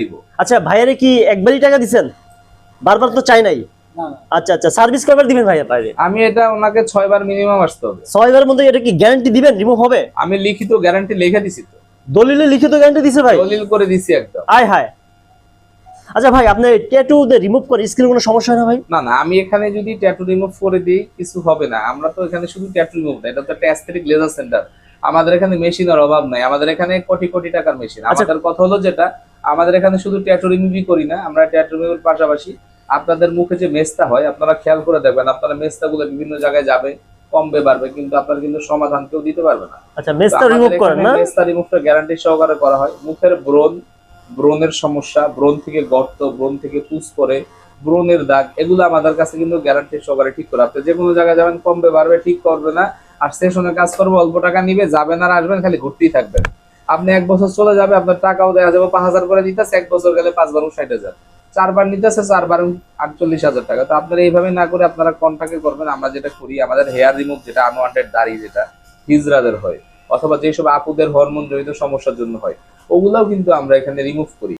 দিব। আচ্ছা ভাইয়ারে কি একবারই টাকা দিছেন? বারবার তো চাই নাই। আচ্ছা আচ্ছা সার্ভিস কয়বার দিবেন ভাইয়া বাইরে আমি এটা ওনাকে ছয়বার মিনিমাম আসতে হবে। ছয়বারের মধ্যে এটা কি গ্যারান্টি দিবেন? রিমুভ হবে? আমি লিখিত গ্যারান্টি লিখে দিছি তো। দলিলে লিখিত গ্যারান্টি দিছে ভাই? দলিল করে দিছি একদম। আয় হায়। আচ্ছা ভাই আপনি ট্যাটু রিমুভ করে স্কিন কোনো সমস্যা হয় না ভাই? না না আমি এখানে যদি ট্যাটু রিমুভ করে দিই কিছু হবে না। আমরা তো এখানে শুধু ট্যাটু রিমুভ না এটা তো একটা অ্যাস্থেটিক লেজার সেন্টার আমাদের এখানে মেশিনের অভাব নাই। আমাদের এখানে কোটি কোটি টাকার মেশিন আচ্ছা। আমাদের কথা হলো যেটা আমাদের এখানে শুধু ট্যাটু রিমুভই করি না আমরা ট্যাটু রিমুভের পাশাপাশি আপনাদের মুখে যে মেস্তা হয় আপনারা খেয়াল করে দেখবেন আপনারা মেস্তা গুলো বিভিন্ন জায়গায় যাবে কমবে বাড়বে কিন্তু আপনার কিন্তু সমাধান কেউ দিতে পারবে না। আচ্ছা মেসটা রিমুভ করেন না? মেস্তা রিমুভটা গ্যারান্টি সহকারে করা হয়। মুখের ব্রণ ব্রণের সমস্যা ব্রণ থেকে গর্ত ব্রণ থেকে পুষ পরে ব্রণের দাগ এগুলো আমাদের কাছে কিন্তু গ্যারান্টি সহকারে ঠিক করে। আপনি যে কোনো জায়গায় যাবেন কমবে বাড়বে ঠিক করবে না আর স্টেশনে কাজ করব অল্প টাকা নিবে যাবেন আর আসবেন খালি ঘুরতেই থাকবেন। আপনি এক বছর চলে যাবে, আপনার টাকাও দেওয়া যাবে, পাঁচ হাজার করে দিতেছে, এক বছর গেলে পাঁচ বারো ষাট হাজার। চারবার নিতেছে, চারবার আটচল্লিশ হাজার টাকা। তো আপনারা এইভাবে না করে আপনারা কন্ট্যাক্টে করবেন, আমরা যেটা করি, আমাদের হেয়ার রিমুভ যেটা আনওয়ান্টেড দাঁড়িয়ে যেটা হিজরাদের হয়, অথবা যেসব আপুদের হরমোন জড়িত সমস্যার জন্য হয়, ওগুলাও কিন্তু আমরা এখানে রিমুভ করি।